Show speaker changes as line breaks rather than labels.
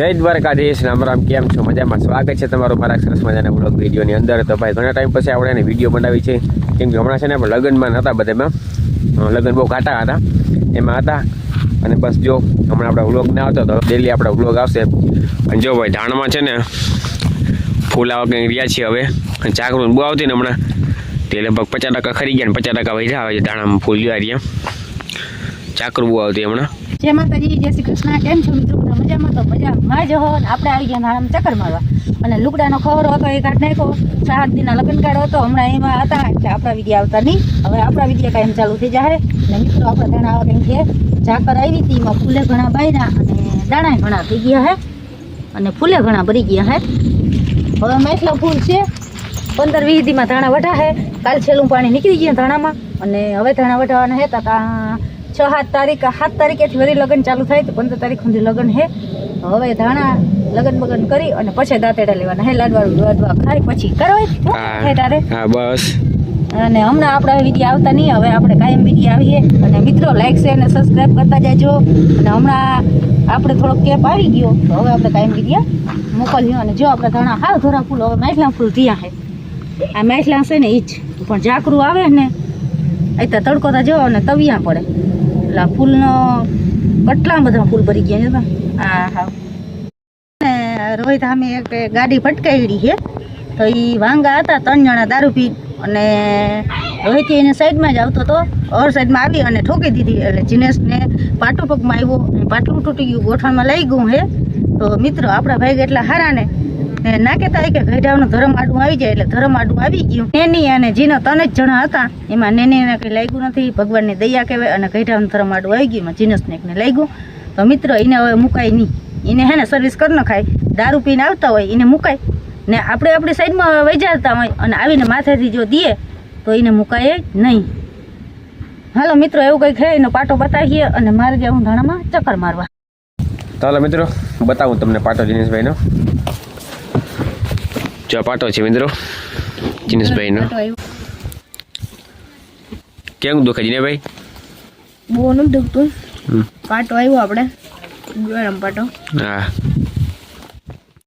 જય દ્વારકાધીશ, રામ રામ, કેમ છો? મજામાં? સ્વાગત છે તમારું મારા સરસ મજાના બ્લોગ વિડીયોની અંદર. તો ભાઈ, ઘણા ટાઈમ પછી આપણે એને વીડિયો બનાવી છે. કેમ કે હમણાં છે ને આપણે લગ્નમાં નહોતા બધામાં. લગ્ન બહુ ઘાટા હતા. એમાં હતા. અને બસ જો, હમણાં આપણે વ્લોગ ના આવતો તો ડેલી આપણા વ્લોગ આવશે. અને જો ભાઈ, ધાણમાં છે ને ફૂલ આવા કંઈક રહ્યા છીએ હવે. ચાકરું બહુ આવતી ને હમણાં. તે લગભગ પચાસ ટકા ખરી ગયા ને પચાસ ટકા વધ્યા. આવે છે ધાણામાં ફૂલ રહ્યા. ચાકરું બહુ આવતી હમણાં.
જય માતાજી જય શ્રી કૃષ્ણ, કેમ છો મિત્રો? બધા મજામાં? તો મજામાં જ હો આપણે આવી ગયા આમ ચક્કર મારવા. અને લુગડાનો ખબર હતો એ કાઢ નાખ્યો. સાત દિનના લગ્ન કાર્ડ હતો. હમણાં એમાં હતા, એટલે આપણા વિડીયા આવતા નહીં. હવે આપણા વિડીયા કાંઈ ચાલુ થઈ જાય ને મિત્રો, આપણે ઘણા આવા કંઈક છે. ઝાકર આવી હતી, એમાં ફૂલે ઘણા બાયરા અને દાણા ઘણા થઈ ગયા હે. અને ફૂલે ઘણા ભરી ગયા હે. હવે મેથલા ફૂલ છે. પંદર વીસ દીમાં ધાણા વઢા હે. કાલ છેલ્લું પાણી નીકળી ગયા ધાણામાં. અને હવે ધાણા વઢાવાના હતા ત્યાં છ સાત તારીખ સાત તારીખેથી વળી લગ્ન ચાલુ થાય તો પંદર તારીખ સુધી લગ્ન હે. હવે ધાણા લગ્ન બગન કરી અને પછી દાંતેડા લેવાના હે લાડવાળું લાડવા ખાઈ પછી કરો હે તારે.
હા બસ.
અને હમણાં આપણા વીડિયો આવતા નહીં હવે આપણે કાયમ વીડિયો આવીએ અને મિત્રો લાઈક છે અને સબસ્ક્રાઈબ કરતા જાજો. અને હમણાં આપણે થોડોક કેપ આવી ગયો તો હવે આપણે કાયમ વીડિયો મોકલ્યો. અને જો આપણે ઘણા હાવ ધોરા ફૂલ હવે માછલા ફૂલ થયા છે આ માછલા છે ને એ જ. પણ ઝાકરું આવે ને એ તો તડકો તો જવો અને તવિયા પડે. એટલે ફૂલનો કેટલા બધા ફૂલ ભરી ગયા છે હા હા. રોહિત અમે એક ગાડી ફટકાવી છે. તો એ વાંગા હતા ત્રણ જણા દારૂ પી અને રોહિત એને સાઈડમાં જ આવતો હતો ઓર સાઈડમાં આવી અને ઠોકી દીધી. એટલે જીનેશને પાટું પગમાં આવ્યો પાટલું તૂટી ગયું ગોઠણમાં લઈ ગયું હે તો મિત્રો આપણા ભાઈ એટલા હારા ને ને ના કેતા કે ગઢાવનું ધરમ આડું આવી જાય એટલે ધર્મ આડું આવી ગયું. નેની અને જીનો ત્રણ જ જણા હતા. એમાં નેનીને કંઈ લાગ્યું નથી, ભગવાનની દયા કહેવાય અને ગઢાવનું ધરમ આડું આવી ગયું. એમાં જીનસને એકને લાગ્યું. તો મિત્રો, એને હવે મુકાય નહીં. એને હે ને સર્વિસ કરી નખાય દારૂ પીને આવતા હોય, એને મુકાય. ને આપણે આપણી સાઈડમાં વૈજાતા હોય અને આવીને માથેથી જો દઈએ, તો એને મુકાય નહીં. હાલો મિત્રો, એવું કંઈક છે એનો પાટો બતાવીએ અને મારે જવું ધાણામાં ચક્કર મારવા.
ચાલો મિત્રો, બતાવું તમને પાટો જીનેશભાઈનો. જો આ પાટો છે મિત્રો. જીનેશભાઈનો. કેમ દુખે જીનેભાઈ
બહુ નથી દુખતું. પાટો આવ્યો આપણે. ગરમ પાટો.
હા.